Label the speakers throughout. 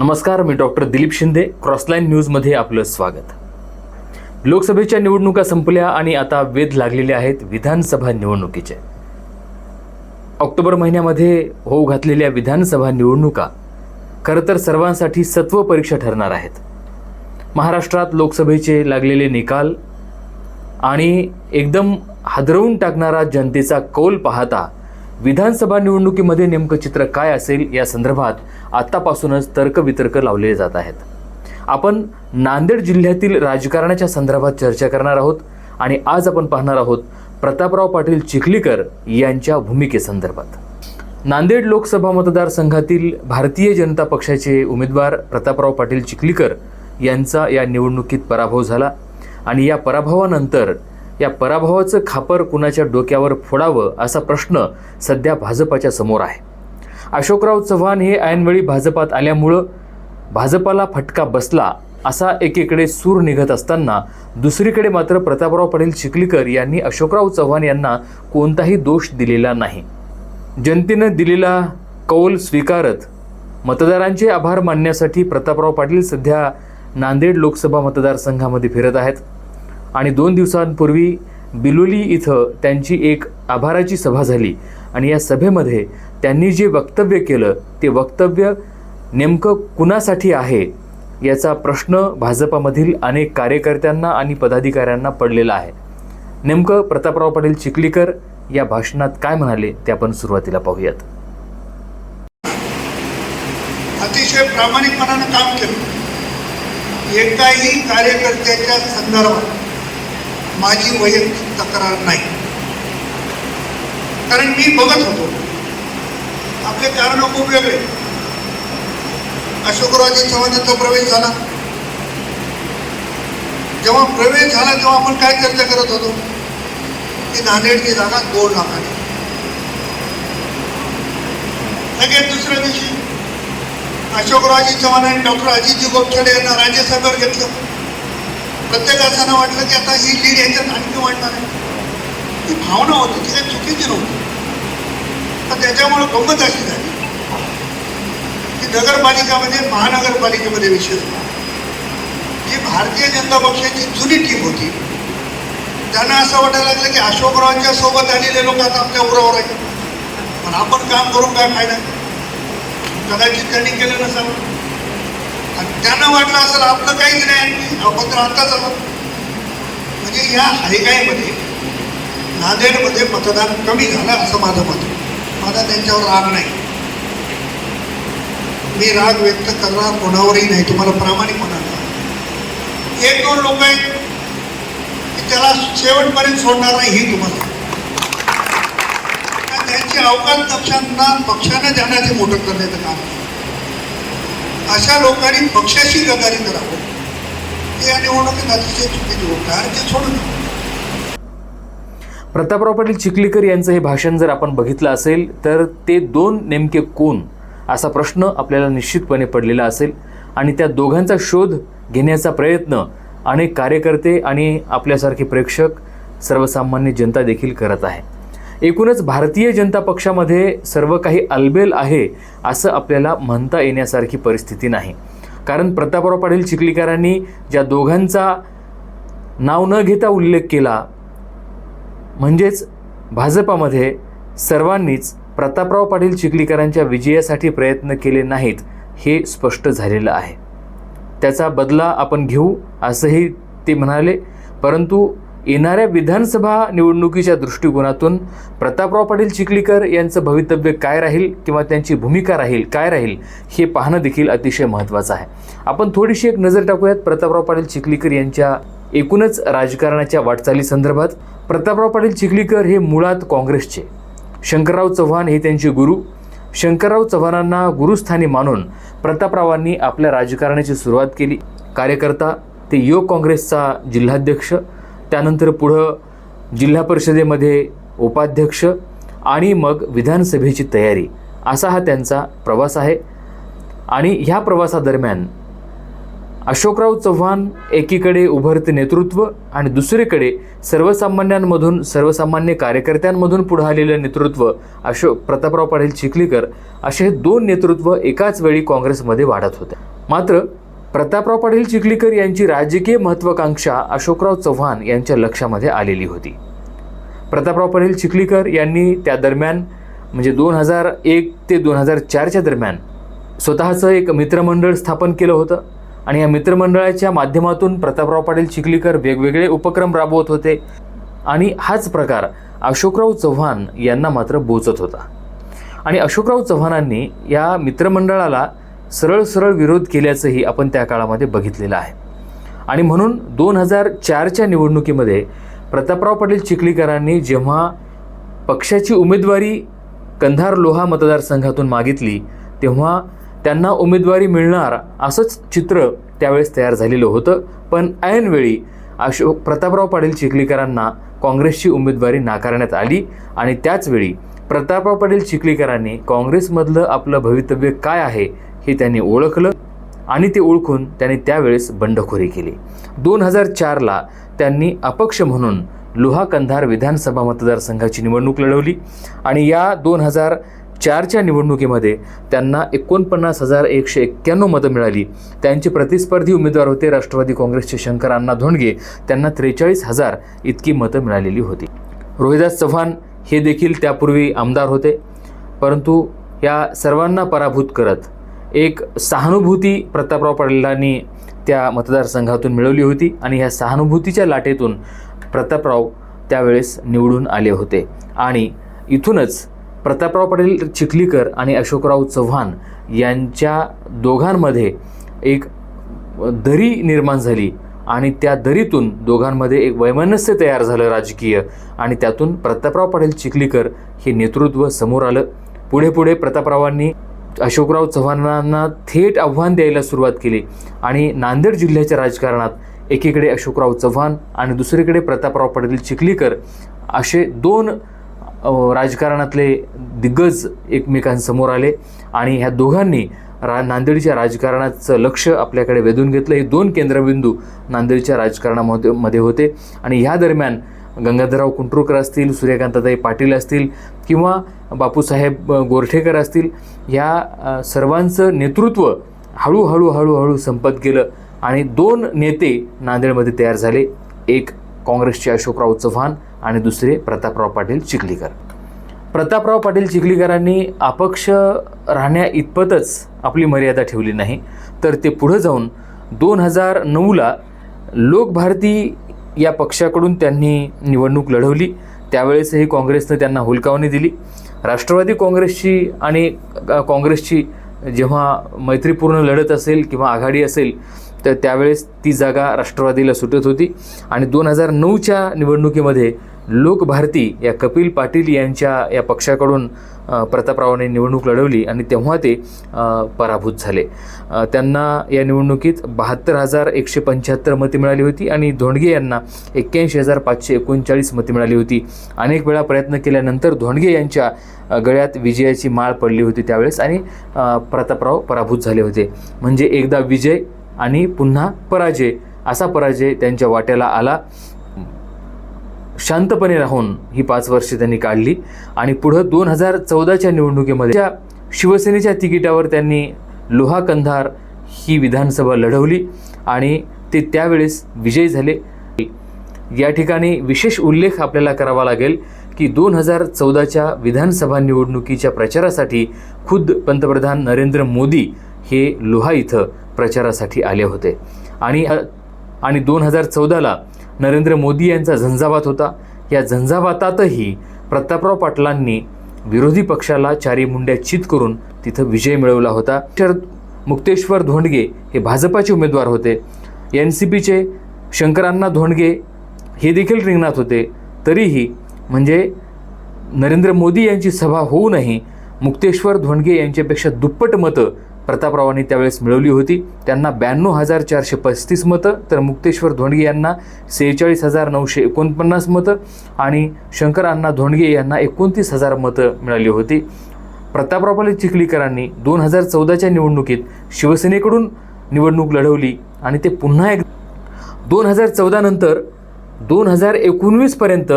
Speaker 1: नमस्कार मी डॉक्टर दिलीप शिंदे. क्रॉसलाईन न्यूजमध्ये आपलं स्वागत. लोकसभेच्या निवडणुका संपल्या आणि आता वेध लागलेले आहेत विधानसभा निवडणुकीचे. ऑक्टोबर महिन्यामध्ये होऊ घातलेल्या विधानसभा निवडणुका खरं तर सर्वांसाठी सत्व परीक्षा ठरणार आहेत. महाराष्ट्रात लोकसभेचे लागलेले निकाल आणि एकदम हादरवून टाकणारा जनतेचा कौल पाहता विधानसभा निवडणुकीमध्ये नेमकं चित्र काय असेल या संदर्भात आत्तापासूनच तर्कवितर्क लावले जात आहेत. आपण नांदेड जिल्ह्यातील राजकारणाच्या संदर्भात चर्चा करणार आहोत आणि आज आपण पाहणार आहोत प्रतापराव पाटील चिखलीकर यांच्या भूमिकेसंदर्भात. नांदेड लोकसभा मतदारसंघातील भारतीय जनता पक्षाचे उमेदवार प्रतापराव पाटील चिखलीकर यांचा या निवडणुकीत पराभव झाला आणि या पराभवानंतर या पराभवाचं खापर कुणाच्या डोक्यावर फोडावं असा प्रश्न सध्या भाजपाच्या समोर आहे. अशोकराव चव्हाण हे ऐनवेळी भाजपात आल्यामुळं भाजपाला फटका बसला असा एकीकडे सूर निघत असताना दुसरीकडे मात्र प्रतापराव पाटील चिखलीकर यांनी अशोकराव चव्हाण यांना कोणताही दोष दिलेला नाही. जनतेनं दिलेला कौल स्वीकारत मतदारांचे आभार मानण्यासाठी प्रतापराव पाटील सध्या नांदेड लोकसभा मतदारसंघामध्ये फिरत आहेत. आणि दोन दिवसांपूर्वी बिलोली इथं त्यांची एक आभाराची सभा झाली. आणि या सभेमध्ये त्यांनी जे वक्तव्य केलं ते वक्तव्य नेमकं कुणासाठी आहे याचा प्रश्न भाजपामधील अनेक कार्यकर्त्यांना आणि पदाधिकाऱ्यांना पडलेला आहे. नेमकं प्रतापराव पाटील चिखलीकर या भाषणात काय म्हणाले ते आपण सुरुवातीला पाहूयात.
Speaker 2: अतिशय प्रामाणिकपणानं काम केलं. एकाही कार्यकर्त्याच्या संदर्भात माझी वैयक्तिक तक्रार नाही. कारण मी बघत होतो. आपले कारण खूप वेगळे. अशोकरावजी चव्हाणांचा प्रवेश झाला. जेव्हा प्रवेश झाला तेव्हा आपण काय चर्चा करत होतो? की नांदेडची जागा दोन लाखाने लगेच दुसऱ्या दिवशी अशोकराजे चव्हाण आणि डॉक्टर अजितजी गोपछडे यांना राज्यसभेवर घेतलं. प्रत्येकाचं वाटलं की आता ही लीड याच्यात आणखी वाढणार आहे. ती भावना होती ती काही चुकीची नव्हती. तर त्याच्यामुळे गंमत अशी झाली. की नगरपालिकामध्ये महानगरपालिकेमध्ये विषय होता. जी भारतीय जनता पक्षाची जुनी टीम होती त्यांना असं वाटायला लागलं की अशोकरावांच्या सोबत आलेले लोक आता आपल्या उरावर आहेत. पण आपण काम करून काय फायदा? कदाचित त्यांनी केलं नसावं. आणि त्यांना वाटलं असेल आपलं काहीच नाही. आणखी आपण तर आत्ताच आलो म्हणजे या हरिकाईमध्ये नांदेडमध्ये मतदान कमी झालं असं माझं मत माझा त्यांच्यावर राग नाही. मी राग व्यक्त करणार कोणावरही नाही. तुम्हाला प्रामाणिकपणा एक दोन लोक आहेत की त्याला शेवटपर्यंत सोडणार नाही ही तुम्हाला. त्यांची अवकाश पक्षांना पक्षानं जाण्याचे मोठं करण्याचं काम अशा लोकांनी पक्षाशी गदारी करावं. हे या निवडणुकीत अतिशय चुकीची गोष्ट आणि ते सोडून
Speaker 1: प्रतापराव पाटील चिखलीकर यांचं हे भाषण जर आपण बघितलं असेल तर ते दोन नेमके कोण असा प्रश्न आपल्याला निश्चितपणे पडलेला असेल. आणि त्या दोघांचा शोध घेण्याचा प्रयत्न अनेक कार्यकर्ते आणि आपल्यासारखे प्रेक्षक सर्वसामान्य जनता देखील करत आहे एकूणच भारतीय जनता पक्षामध्ये सर्व काही अलबेल आहे असं आपल्याला म्हणता येण्यासारखी परिस्थिती नाही. कारण प्रतापराव पाटील चिखलीकरांनी ज्या दोघांचा नाव न घेता उल्लेख केला म्हणजेच भाजपामध्ये सर्वांनीच प्रतापराव पाटील चिखलीकरांच्या विजयासाठी प्रयत्न केले नाहीत हे स्पष्ट झालेलं आहे. त्याचा बदला आपण घेऊ असंही ते म्हणाले. परंतु येणाऱ्या विधानसभा निवडणुकीच्या दृष्टिकोनातून प्रतापराव पाटील चिखलीकर यांचं भवितव्य काय राहील किंवा त्यांची भूमिका राहील काय राहील हे पाहणं देखील अतिशय महत्त्वाचं आहे. आपण थोडीशी एक नजर टाकूयात प्रतापराव पाटील चिखलीकर यांच्या एकूणच राजकारणाच्या वाटचाली संदर्भात. प्रतापराव पाटील चिखलीकर हे मुळात काँग्रेसचे. शंकरराव चव्हाण हे त्यांचे गुरु. शंकरराव चव्हाणांना गुरुस्थानी मानून प्रतापरावांनी आपल्या राजकारणाची सुरुवात केली. कार्यकर्ता ते युवक काँग्रेसचा जिल्हाध्यक्ष. त्यानंतर पुढं जिल्हा परिषदेमध्ये उपाध्यक्ष आणि मग विधानसभेची तयारी. असा हा त्यांचा प्रवास आहे. आणि ह्या प्रवासादरम्यान अशोकराव चव्हाण एकीकडे उभरते नेतृत्व आणि दुसरीकडे सर्वसामान्यांमधून सर्वसामान्य कार्यकर्त्यांमधून पुढे आलेलं नेतृत्व अशोक प्रतापराव पाटील चिखलीकर असे हे दोन नेतृत्व एकाच वेळी काँग्रेसमध्ये वाढत होते. मात्र प्रतापराव पाटील चिखलीकर यांची राजकीय महत्वाकांक्षा अशोकराव चव्हाण यांच्या लक्षामध्ये आलेली होती. प्रतापराव पाटील चिखलीकर यांनी त्या दरम्यान म्हणजे दोन हजार एक ते दोन हजार चारच्या दरम्यान स्वतःचं एक मित्रमंडळ स्थापन केलं होतं आणि या मित्रमंडळाच्या माध्यमातून प्रतापराव पाटील चिखलीकर वेगवेगळे उपक्रम राबवत होते आणि हाच प्रकार अशोकराव चव्हाण यांना मात्र बोचत होता. आणि अशोकराव चव्हाणांनी या मित्रमंडळाला सरळ सरळ विरोध केल्याचंही आपण त्या काळामध्ये बघितलेलं आहे. आणि म्हणून दोन हजार चारच्या निवडणुकीमध्ये प्रतापराव पाटील चिखलीकरांनी जेव्हा पक्षाची उमेदवारी कंधार लोहा मतदारसंघातून मागितली तेव्हा त्यांना उमेदवारी मिळणार असंच चित्र त्यावेळेस तयार झालेलं होतं. पण ऐनवेळी अशोक प्रतापराव पाटील चिखलीकरांना काँग्रेसची उमेदवारी नाकारण्यात आली आणि त्याचवेळी प्रतापराव पाटील चिखलीकरांनी काँग्रेसमधलं आपलं भवितव्य काय आहे हे त्यांनी ओळखलं आणि ते ओळखून त्यांनी त्यावेळेस बंडखोरी केली. दोन हजार चारला त्यांनी अपक्ष म्हणून लोहा कंधार विधानसभा मतदारसंघाची निवडणूक लढवली आणि या दोन हजार चारच्या निवडणुकीमध्ये त्यांना एकोणपन्नास हजार एकशे एक्क्याण्णव मतं मिळाली. त्यांचे प्रतिस्पर्धी उमेदवार होते राष्ट्रवादी काँग्रेसचे शंकर अण्णा धोंडगे. त्यांना त्रेचाळीस हजार इतकी मतं मिळालेली होती. रोहिदास चव्हाण हे देखील त्यापूर्वी आमदार होते. परंतु या सर्वांना पराभूत करत एक सहानुभूती प्रतापराव पाटीलांनी त्या मतदारसंघातून मिळवली होती आणि ह्या सहानुभूतीच्या लाटेतून प्रतापराव त्यावेळेस निवडून आले होते. आणि इथूनच प्रतापराव पाटील चिखलीकर आणि अशोकराव चव्हाण यांच्या दोघांमध्ये एक दरी निर्माण झाली आणि त्या दरीतून दोघांमध्ये एक वैमनस्य तयार झालं राजकीय आणि त्यातून प्रतापराव पाटील चिखलीकर हे नेतृत्व समोर आलं. पुढे पुढे प्रतापरावांनी अशोकराव चव्हाणांना थेट आव्हान द्यायला सुरुवात केली. आणि नांदेड जिल्ह्याच्या राजकारणात एकीकडे अशोकराव चव्हाण आणि दुसरीकडे प्रतापराव पाटील चिखलीकर असे दोन राजकारणातले दिग्गज एकमेकांसमोर आले. आणि ह्या दोघांनी रा नांदेडच्या राजकारणाचं लक्ष आपल्याकडे वेधून घेतलं. हे दोन केंद्रबिंदू नांदेडच्या राजकारणामध्ये मध्ये होते. आणि ह्या दरम्यान गंगाधरराव कुंटुरकर असतील सूर्यकांताताई पाटील असतील किंवा बापूसाहेब गोरठेकर असतील या सर्वांचं नेतृत्व हळूहळू हळूहळू संपत गेलं आणि दोन नेते नांदेडमध्ये तयार झाले. एक काँग्रेसचे अशोकराव चव्हाण आणि दुसरे प्रतापराव पाटील चिखलीकर. प्रतापराव पाटील चिखलीकरांनी अपक्ष राहण्या इतपतच आपली मर्यादा ठेवली नाही. तर ते पुढं जाऊन दोन हजार नऊला लोकभारती या पक्षाकडून त्यांनी निवडणूक लढवली. त्यावेळेसही काँग्रेसनं त्यांना हुलकावणी दिली. राष्ट्रवादी काँग्रेसची आणि काँग्रेसची जेव्हा मैत्रीपूर्ण लढत असेल किंवा आघाडी असेल तर त्यावेळेस ती जागा राष्ट्रवादीला सुटत होती. आणि दोन हजार नऊच्या निवडणुकीमध्ये लोकभारती या कपिल पाटील यांच्या या पक्षाकडून प्रतापरावाने प्रतापरावांनी निवडणूक लढवली आणि तेव्हा ते पराभूत झाले. त्यांना या निवडणुकीत बहात्तर हजार एकशे पंच्याहत्तर मते मिळाली होती आणि धोंडगे यांना एक्क्याऐंशी हजार पाचशे एकोणचाळीस मते मिळाली होती. अनेक वेळा प्रयत्न केल्यानंतर धोंडगे यांच्या गळ्यात विजयाची माळ पडली होती त्यावेळेस आणि प्रतापराव पराभूत झाले होते. म्हणजे एकदा विजय आणि पुन्हा पराजय. असा पराजय त्यांच्या वाट्याला आला. शांतपणे राहून ही पाच वर्षे त्यांनी काढली आणि पुढं दोन हजार चौदाच्या निवडणुकीमध्ये शिवसेनेच्या तिकिटावर त्यांनी लोहा कंधार ही विधानसभा लढवली आणि ते त्यावेळेस विजयी झाले. या ठिकाणी विशेष उल्लेख आपल्याला करावा लागेल की दोन हजार चौदाच्या विधानसभा निवडणुकीच्या प्रचारासाठी खुद्द पंतप्रधान नरेंद्र मोदी हे लोहा इथं प्रचारासाठी आले होते. आणि आणि दोन हजार चौदाला नरेंद्र मोदी यांचा झंझावात होता. या झंझावातातही प्रतापराव पाटलांनी विरोधी पक्षाला चारी मुंड्या चित करून तिथं विजय मिळवला होता. तर मुक्तेश्वर धोंडगे हे भाजपाचे उमेदवार होते. एन सी पीचे शंकरांना धोंडगे हे देखील रिंगणात होते. तरीही म्हणजे नरेंद्र मोदी यांची सभा होऊनही मुक्तेश्वर धोंडगे यांच्यापेक्षा दुप्पट मतं प्रतापरावांनी त्यावेळेस मिळवली होती. त्यांना ब्याण्णव हजार चारशे पस्तीस मतं तर मुक्तेश्वर धोंडगे यांना सेहेचाळीस हजार नऊशे एकोणपन्नास मतं आणि शंकर अण्णा धोंडगे यांना एकोणतीस हजार मतं मिळाली होती. प्रतापराव चिखलीकरांनी दोन हजार चौदाच्या निवडणुकीत शिवसेनेकडून निवडणूक लढवली आणि ते पुन्हा एक दोन हजार चौदानंतर दोन हजार एकोणवीसपर्यंत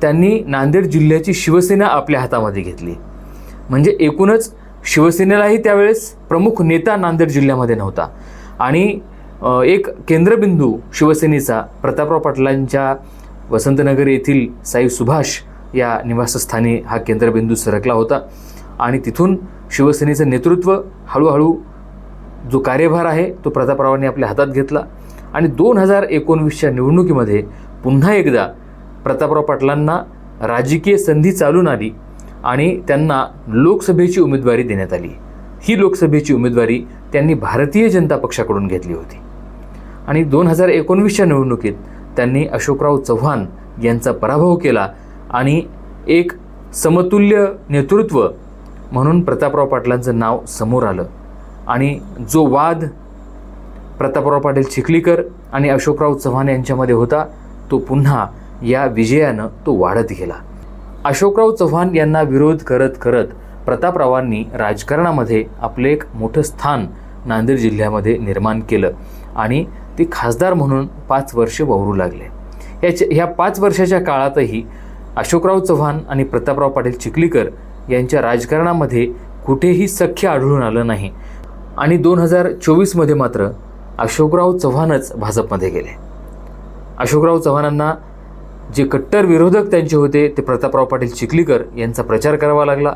Speaker 1: त्यांनी नांदेड जिल्ह्याची शिवसेना आपल्या हातामध्ये घेतली. म्हणजे एकूणच शिवसेनेलाही त्यावेळेस प्रमुख नेता नांदेड जिल्ह्यामध्ये नव्हता. आणि एक केंद्रबिंदू शिवसेनेचा प्रतापराव पाटलांच्या वसंतनगर येथील साई सुभाष या निवासस्थानी हा केंद्रबिंदू सरकला होता. आणि तिथून शिवसेनेचं नेतृत्व हळूहळू जो कार्यभार आहे तो प्रतापरावांनी आपल्या हातात घेतला. आणि दोन हजार एकोणवीसच्या निवडणुकीमध्ये पुन्हा एकदा प्रतापराव पाटलांना राजकीय संधी चालून आली. आणि त्यांना लोकसभेची उमेदवारी देण्यात आली. ही लोकसभेची उमेदवारी त्यांनी भारतीय जनता पक्षाकडून घेतली होती. आणि दोन हजार एकोणवीसच्या निवडणुकीत त्यांनी अशोकराव चव्हाण यांचा पराभव केला आणि एक समतुल्य नेतृत्व म्हणून प्रतापराव पाटलांचं नाव समोर आलं. आणि जो वाद प्रतापराव पाटील चिखलीकर आणि अशोकराव चव्हाण यांच्यामध्ये होता तो पुन्हा या विजयानं तो वाढत गेला. अशोकराव चव्हाण यांना विरोध करत करत प्रतापरावांनी राजकारणामध्ये आपले एक मोठं स्थान नांदेड जिल्ह्यामध्ये निर्माण केलं आणि ते खासदार म्हणून पाच वर्ष वावरू लागले. याच्या ह्या पाच वर्षाच्या काळातही अशोकराव चव्हाण आणि प्रतापराव पाटील चिखलीकर यांच्या राजकारणामध्ये कुठेही सख्य आढळून आलं नाही आणि दोन हजार चोवीसमध्ये मात्र अशोकराव चव्हाणच भाजपमध्ये गेले. अशोकराव चव्हाणांना जे कट्टर विरोधक त्यांचे होते ते प्रतापराव पाटील चिखलीकर यांचा प्रचार करावा लागला.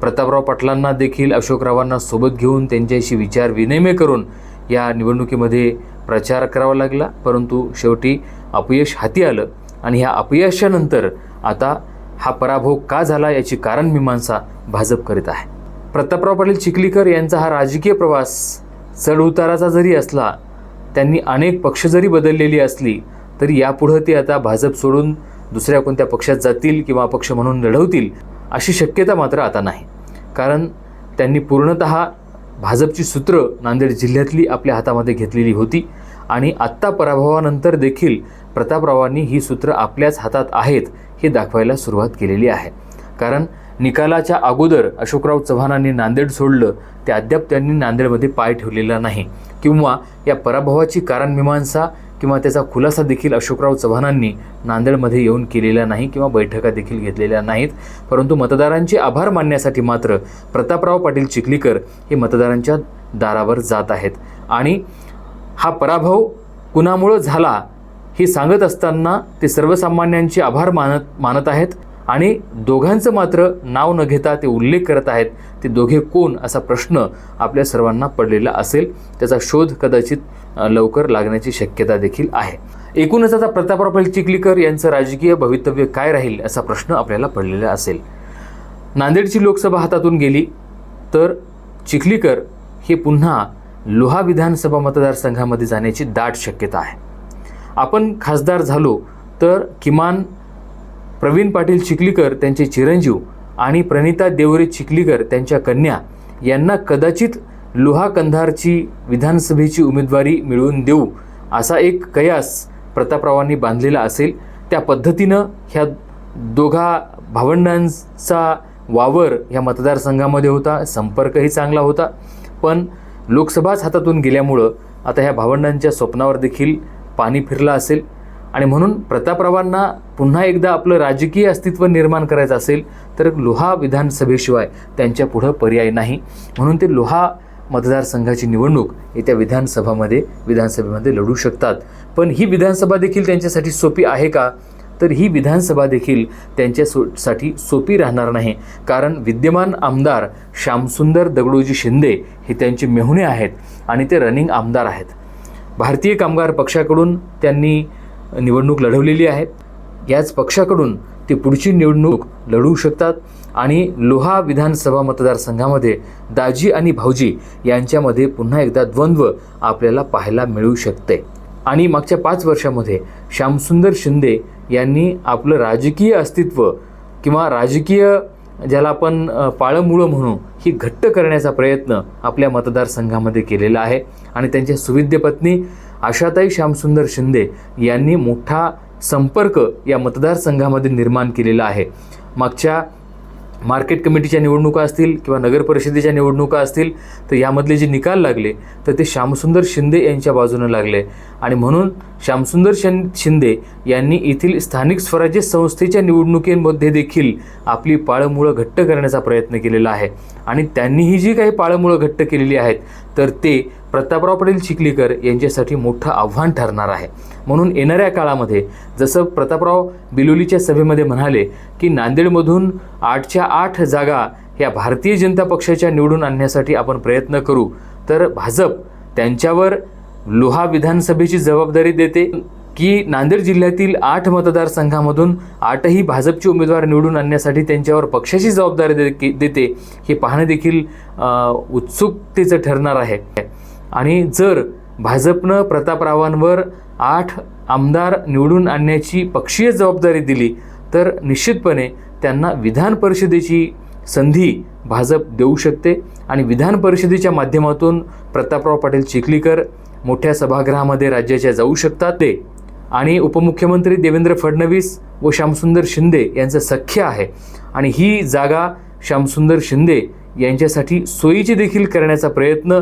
Speaker 1: प्रतापराव पाटलांना देखील अशोकरावांना सोबत घेऊन त्यांच्याशी विचार विनिमय करून या निवडणुकीमध्ये प्रचार करावा लागला. परंतु शेवटी अपयश हाती आलं आणि ह्या अपयशानंतर आता हा पराभव का झाला याची कारण मीमांसा भाजप करीत आहे. प्रतापराव पाटील चिखलीकर यांचा हा राजकीय प्रवास चढउताराचा जरी असला त्यांनी अनेक पक्ष जरी बदललेली असली तरी यापुढं ते आता भाजप सोडून दुसऱ्या कोणत्या पक्षात जातील किंवा अपक्ष म्हणून लढवतील अशी शक्यता मात्र आता नाही. कारण त्यांनी पूर्णत भाजपची सूत्र नांदेड जिल्ह्यातली आपल्या हातामध्ये घेतलेली होती आणि आत्ता पराभवानंतर देखील प्रतापरावांनी ही सूत्र आपल्याच हातात आहेत हे दाखवायला सुरुवात केलेली आहे. कारण निकालाच्या अगोदर अशोकराव चव्हाणांनी नांदेड सोडलं ते अद्याप त्यांनी नांदेडमध्ये पाय ठेवलेला नाही. किंवा या पराभवाची कारणमीमांसा किंवा त्याचा खुलासा देखील अशोकराव चव्हाणांनी नांदेडमध्ये येऊन केलेला नाही किंवा बैठका देखील घेतलेल्या नाहीत. परंतु मतदारांचे आभार मानण्यासाठी मात्र प्रतापराव पाटील चिखलीकर हे मतदारांच्या दारावर जात आहेत. आणि हा पराभव कुणामुळं झाला हे सांगत असताना ते सर्वसामान्यांचे आभार मानत मानत आहेत आणि दोघांचं मात्र नाव न घेता ते उल्लेख करत आहेत. ते दोघे कोण असा प्रश्न आपल्या सर्वांना पडलेला असेल. त्याचा शोध कदाचित लवकर लागण्याची शक्यता देखील आहे. एकूणच आता प्रतापराव पाटील चिखलीकर यांचं राजकीय भवितव्य काय राहील असा प्रश्न आपल्याला पडलेला असेल. नांदेडची लोकसभा हातातून गेली तर चिखलीकर हे पुन्हा लोहा विधानसभा मतदारसंघामध्ये जाण्याची दाट शक्यता आहे. आपण खासदार झालो तर किमान प्रवीण पाटील चिखलीकर त्यांचे चिरंजीव आणि प्रणिता देवरे चिखलीकर त्यांच्या कन्या यांना कदाचित लोहा कंधारची विधानसभेची उमेदवारी मिळवून देऊ असा एक कयास प्रतापरावांनी बांधलेला असेल त्या पद्धतीनं ह्या दोघा भावंडांचा वावर ह्या मतदारसंघामध्ये होता संपर्कही चांगला होता. पण लोकसभाच हातातून गेल्यामुळं आता ह्या भावंडांच्या स्वप्नावर देखील पाणी फिरलं असेल. आणि म्हणून प्रतापरावांना पुन्हा एकदा आपलं राजकीय अस्तित्व निर्माण करायचं असेल तर लोहा विधानसभेशिवाय त्यांच्या पुढं पर्याय नाही. म्हणून ते लोहा मतदारसंघाची निवडणूक येत्या विधानसभामध्ये विधानसभेमध्ये लढू शकतात. पण ही विधानसभा देखील त्यांच्यासाठी सोपी आहे का? तर ही विधानसभा देखील त्यांच्या सो साठी सोपी राहणार नाही. कारण विद्यमान आमदार श्यामसुंदर दगडोजी शिंदे हे त्यांचे मेहुणे आहेत आणि ते रनिंग आमदार आहेत. भारतीय कामगार पक्षाकडून त्यांनी निवडणूक लढवलेली आहे. याच पक्षाकडून ते पुढची निवडणूक लढवू शकतात. आणि लोहा विधानसभा मतदारसंघामध्ये दाजी आणि भाऊजी यांच्यामध्ये पुन्हा एकदा द्वंद्व आपल्याला पाहायला मिळू शकते. आणि मागच्या पाच वर्षामध्ये श्यामसुंदर शिंदे यांनी आपलं राजकीय अस्तित्व किंवा राजकीय ज्याला आपण पाळंमुळं म्हणू ही घट्ट करण्याचा प्रयत्न आपल्या मतदारसंघामध्ये केलेला आहे. आणि त्यांच्या सुविद्य पत्नी आशाताई श्यामसुंदर शिंदे यांनी मोठा संपर्क या मतदारसंघामध्ये निर्माण केलेला आहे. मागच्या मार्केट कमिटीच्या निवडणुका असतील किंवा नगर परिषदेच्या निवडणुका असतील तर यामधले जे निकाल लागले तर ते श्यामसुंदर शिंदे यांच्या बाजूनं लागले. आणि म्हणून श्यामसुंदर शन शिंदे यांनी येथील स्थानिक स्वराज्य संस्थेच्या निवडणुकीमध्ये देखील आपली पाळंमुळं घट्ट करण्याचा प्रयत्न केलेला आहे. आणि त्यांनीही जी काही पाळंमुळं घट्ट केलेली आहेत तर ते प्रतापराव पाटील चिखलीकर यांच्यासाठी मोठं आव्हान ठरणार आहे. म्हणून येणाऱ्या काळामध्ये जसं प्रतापराव बिलोलीच्या सभेमध्ये म्हणाले की नांदेडमधून आठच्या आठ जागा ह्या भारतीय जनता पक्षाच्या निवडून आणण्यासाठी आपण प्रयत्न करू तर भाजप त्यांच्यावर लोहा विधानसभेची जबाबदारी देते की नांदेड जिल्ह्यातील आठ मतदारसंघामधून आठही भाजपचे उमेदवार निवडून आणण्यासाठी त्यांच्यावर पक्षाची जबाबदारी दे देते हे पाहणं देखील उत्सुकतेचं ठरणार आहे. आणि जर भाजपनं प्रतापरावांवर आठ आमदार निवडून आणण्याची पक्षीय जबाबदारी दिली तर निश्चितपणे त्यांना विधान परिषदेची संधी भाजप देऊ शकते. आणि विधान परिषदेच्या माध्यमातून प्रतापराव पाटील चिखलीकर मोठ्या सभागृहामध्ये राज्याच्या जाऊ शकतात. ते आणि उपमुख्यमंत्री देवेंद्र फडणवीस व श्यामसुंदर शिंदे यांचं सख्य आहे. आणि ही जागा श्यामसुंदर शिंदे यांच्यासाठी सोयीची देखील करण्याचा प्रयत्न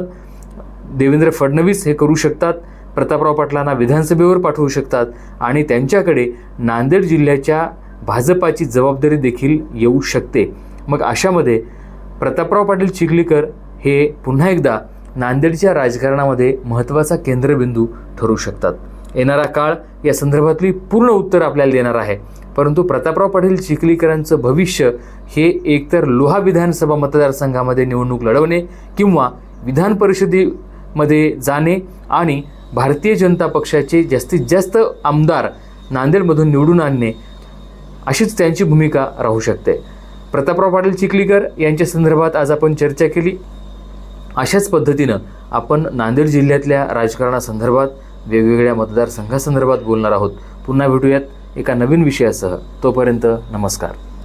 Speaker 1: देवेंद्र फडणवीस हे करू शकतात प्रतापराव पाटलांना विधानसभेवर पाठवू शकतात आणि त्यांच्याकडे नांदेड जिल्ह्याच्या भाजपाची जबाबदारी देखील येऊ शकते. मग अशामध्ये प्रतापराव पाटील चिखलीकर हे पुन्हा एकदा नांदेडच्या राजकारणामध्ये महत्त्वाचा केंद्रबिंदू ठरू शकतात. येणारा काळ या संदर्भातली पूर्ण उत्तर आपल्याला देणार आहे. परंतु प्रतापराव पाटील चिखलीकरांचं भविष्य हे एकतर लोहा विधानसभा मतदारसंघामध्ये निवडणूक लढवणे किंवा विधान मध्ये जाणे आणि भारतीय जनता पक्षाचे जास्तीत जास्त आमदार नांदेडमधून निवडून आणणे अशीच त्यांची भूमिका राहू शकते. प्रतापराव पाटील चिखलीकर यांच्या संदर्भात आज आपण चर्चा केली. अशाच पद्धतीनं आपण नांदेड जिल्ह्यातल्या राजकारणासंदर्भात वेगवेगळ्या मतदारसंघासंदर्भात बोलणार आहोत. पुन्हा भेटूयात एका नवीन विषयासह. तोपर्यंत नमस्कार.